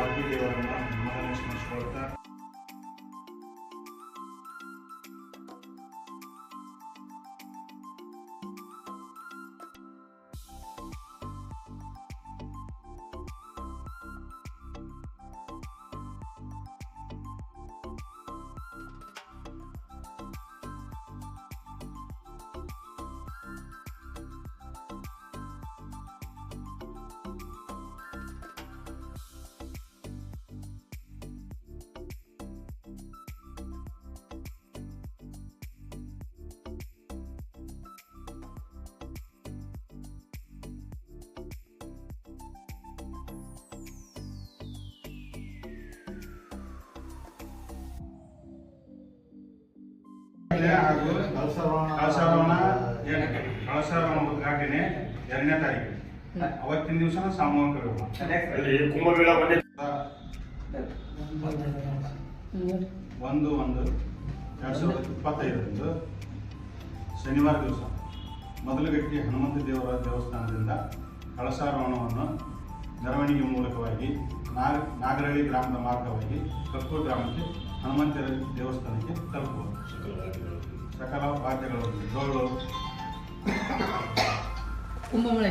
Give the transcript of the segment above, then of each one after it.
Calvi té ಹಾಗೂ ಕಳಸಾರೋಹಣ ಕಳಸಾರೋಹಣ ಉದ್ಘಾಟನೆ ಎರಡನೇ ತಾರೀಕು. ಅವತ್ತಿನ ದಿವಸ ಸಾಮೂಹಿಕ ಕುಂಭಮೇಳ ಒಂದು ಒಂದು ಎರಡು ಸಾವಿರದ ಇಪ್ಪತ್ತೈದರಂದು ಶನಿವಾರ ದಿವಸ ಮೊದಲಗಟ್ಟಿ ಹನುಮಂತ ದೇವರ ದೇವಸ್ಥಾನದಿಂದ ಕಳಸಾರೋಹಣವನ್ನು ಮೆರವಣಿಗೆ ಮೂಲಕವಾಗಿ ನಾಗ ನಾಗರಹಳ್ಳಿ ಗ್ರಾಮದ ಮಾರ್ಗವಾಗಿ ಕಕ್ಕೂರು ಗ್ರಾಮಕ್ಕೆ ಹನುಮಂತ ದೇವಸ್ಥಾನಕ್ಕೆ ತಲುಪುವುದು ಸಕಲ ವಾದ್ಯಗಳು ಡೋಳು ಕುಂಭಮೇಳ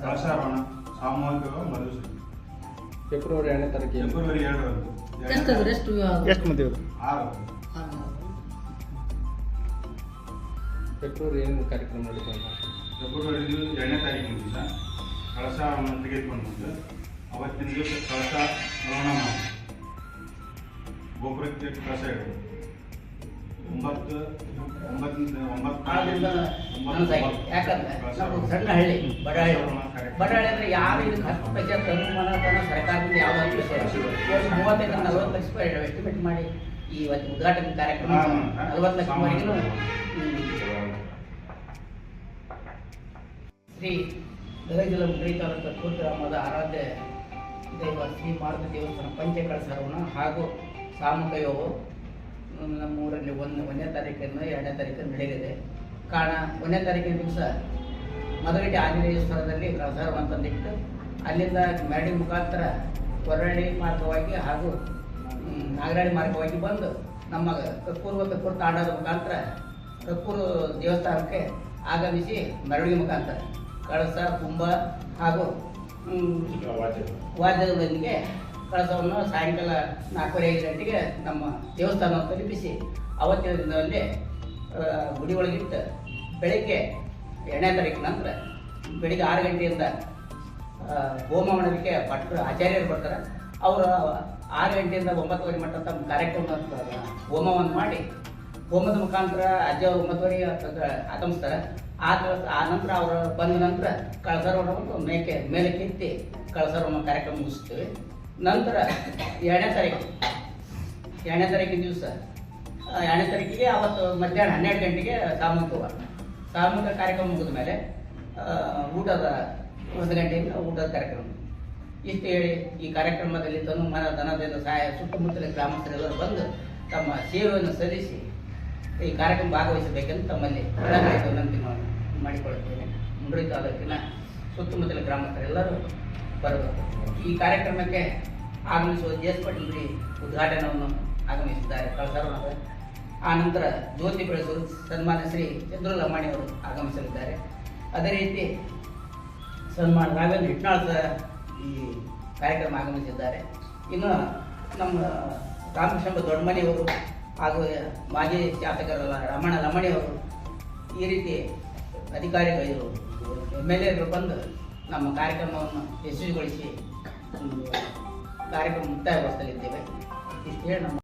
ಕಳಸಾರೋಹಣ ಸಾಮೂಹಿಕವಾಗಿ ಮದುವೆ ಫೆಬ್ರವರಿ ಎರಡನೇ ತಾರೀಕು ಫೆಬ್ರವರಿ ಎರಡರಂದು. ಎಷ್ಟು? ಎಷ್ಟು ಮಂದಿ ಆರು. ಫೆಬ್ರವರಿ ಏನು ಕಾರ್ಯಕ್ರಮ ನಡೀತಾ ಫೆಬ್ರವರಿ ಎರಡನೇ ತಾರೀಕು ದಿವಸ ಕಳಸವನ್ನು ತೆಗೆದುಕೊಂಡು ಬಂದು ಅವತ್ತಿನ ದಿವಸ ಕಳಸ ರೋಣ ಮಾಡಿ. ಗೋಪುರಕ್ಕೆ ಕಳಸ ಇಡೋದು. ಒಂಬತ್ತು. ಸಣ್ಣ ಹಳ್ಳಿ ಅಂದ್ರೆ ಯಾರು ಇದಕ್ಕೆ ಹತ್ತು ಪೈಸೆ ತನುಮಾನ ತನ ಸರ್ಕಾರದಿಂದ ಯಾವ ಮೂವತ್ತೈದು ನಲವತ್ತು ಲಕ್ಷ ರೂಪಾಯಿ ಎಸ್ಟಿಮೇಟ್ ಮಾಡಿ ಈ ಇವತ್ತು ಉದ್ಘಾಟನೆ ಕಾರ್ಯಕ್ರಮ. ನಲವತ್ತು ಲಕ್ಷ ಶ್ರೀ ಗದಗ ಜಿಲ್ಲಾ ಮುದ್ರಿ ಆರಾಧ್ಯ ದೈವ ಶ್ರೀ ಮಾರುತಿ ದೇವಸ್ಥಾನ ಪಂಚಕಳಸರವಣ ಹಾಗೂ ಸಾಮೂಹಿಕ ನಮ್ಮ ಊರಲ್ಲಿ ಒಂದು ಒಂದನೇ ತಾರೀಕಿನ ಎರಡನೇ ತಾರೀಕು ನಡೆಯಲಿದೆ ಕಾರಣ ಒಂದನೇ ತಾರೀಕಿನ ದಿವಸ ಮದಗಟ್ಟಿ ಆಂಜನೇಯ ಸ್ಥಳದಲ್ಲಿ ಕಳಸರವನ್ನು ತಂದಿಟ್ಟು ಅಲ್ಲಿಂದ ಮೆರಡಿ ಮುಖಾಂತರ ಹೊರಳಿ ಮಾರ್ಗವಾಗಿ ಹಾಗೂ ನಾಗರಾಳಿ ಮಾರ್ಗವಾಗಿ ಬಂದು ನಮ್ಮ ಕಕ್ಕೂರು ಕಕ್ಕೂರು ತಾಂಡದ ಮುಖಾಂತರ ಕಕ್ಕೂರು ದೇವಸ್ಥಾನಕ್ಕೆ ಆಗಮಿಸಿ ಮೆರವಣಿಗೆ ಮುಖಾಂತರ. ಕಳಸ ಕುಂಬ ಹಾಗೂ ವಾದ್ಯದೊಂದಿಗೆ ಕಳಸವನ್ನು ಸಾಯಂಕಾಲ ನಾಲ್ಕೂವರೆ ಐದು ಗಂಟೆಗೆ ನಮ್ಮ ದೇವಸ್ಥಾನವನ್ನು ತಲುಪಿಸಿ ಅವತ್ತಿನ ದಿನದಲ್ಲಿ ಗುಡಿ ಒಳಗಿಟ್ಟು ಬೆಳಗ್ಗೆ ಎರಡನೇ ತಾರೀಕು ನಂತರ ಬೆಳಿಗ್ಗೆ ಆರು ಗಂಟೆಯಿಂದ ಹೋಮ ಮಾಡೋದಕ್ಕೆ ಭಟ್ರು ಆಚಾರ್ಯರು ಬರ್ತಾರೆ. ಅವರು ಆರು ಗಂಟೆಯಿಂದ ಒಂಬತ್ತುವರೆ ಮಟ್ಟ ತಮ್ಮ ಕಾರ್ಯಕ್ರಮ ಹೋಮವನ್ನು ಮಾಡಿ, ಹೋಮದ ಮುಖಾಂತರ ಅಜ್ಜ ಒಂಬತ್ತುವರೆಗೆ ಆತಮಿಸ್ತಾರೆ ಆ ದಿವಸ ಆ ನಂತರ ಅವರು ಬಂದ ನಂತರ ಕಳಸರವನ್ನು ಮೇಕೆ ಮೇಲೆ ಕಿತ್ತಿ ಕಳಸರವನ್ನು ಕಾರ್ಯಕ್ರಮ ಮುಗಿಸ್ತೀವಿ. ನಂತರ ಎರಡನೇ ತಾರೀಕು. ಎರಡನೇ ತಾರೀಕಿನ ದಿವಸ. ಎರಡನೇ ತಾರೀಕಿಗೆ ಅವತ್ತು ಮಧ್ಯಾಹ್ನ ಹನ್ನೆರಡು ಗಂಟೆಗೆ ಸಾಮೂಹಿಕ ಹೋಮ. ಸಾಮೂಹಿಕ ಕಾರ್ಯಕ್ರಮ ಮುಗಿದ ಮೇಲೆ ಊಟದ ಒಂದು ಗಂಟೆಯಿಂದ ಊಟದ ಕಾರ್ಯಕ್ರಮ. ಇಷ್ಟು ಹೇಳಿ ಈ ಕಾರ್ಯಕ್ರಮದಲ್ಲಿ ತನು ಮನ ಧನದಿಂದ ಸಹಾಯ ಸುತ್ತಮುತ್ತಲ ಗ್ರಾಮಸ್ಥರೆಲ್ಲರೂ ಬಂದು ತಮ್ಮ ಸೇವೆಯನ್ನು ಸಲ್ಲಿಸಿ ಈ ಕಾರ್ಯಕ್ರಮ ಭಾಗವಹಿಸಬೇಕೆಂದು ತಮ್ಮಲ್ಲಿ ವಿನಂತಿ ಮಾಡಿಕೊಳ್ಳುತ್ತೇನೆ ಮುಂಡ್ರಿ ತಾಲೂಕಿನ ಸುತ್ತಮುತ್ತಲ ಗ್ರಾಮಸ್ಥರೆಲ್ಲರೂ ಬರಬೇಕು. ಈ ಕಾರ್ಯಕ್ರಮಕ್ಕೆ ಆಗಮಿಸುವ ಜಿ ಎಸ್ ಪಾಟೀಲ್ ಉದ್ಘಾಟನವನ್ನು ಆಗಮಿಸಿದ್ದಾರೆ. ಕಳಸರವಣದ ಆ ನಂತರ ಜ್ಯೋತಿ ಬೆಳೆಸಲು ಸನ್ಮಾನ ಶ್ರೀ ಚಂದ್ರು ಲಮಾಣಿ ಅವರು ಆಗಮಿಸಲಿದ್ದಾರೆ. ಅದೇ ರೀತಿ ಸನ್ಮಾನ ರಾಘವೇಂದ್ರ ಹಿಟ್ನಾಳ್ ಸರ್ ಈ ಕಾರ್ಯಕ್ರಮ ಆಗಮಿಸಿದ್ದಾರೆ. ಇನ್ನು ನಮ್ಮ ರಾಮಕೃಷ್ಣ ದೊಡ್ಡಮನಿಯವರು ಹಾಗೂ ಮಾಜಿ ಶಾಸಕರಲ್ಲ ರಮಣ ಲಮಣಿಯವರು ಈ ರೀತಿ ಅಧಿಕಾರಿಗಳು ಎಂ ಎಲ್ ಎಗಳು ಬಂದು ನಮ್ಮ ಕಾರ್ಯಕ್ರಮವನ್ನು ಯಶಸ್ವಿಗೊಳಿಸಿ ಕಾರ್ಯಕ್ರಮ ಮುಕ್ತಾಯಗೊಳಿಸಲಿದ್ದೇವೆ. ಇಷ್ಟು ಹೇಳಿ ನಮ್ಮ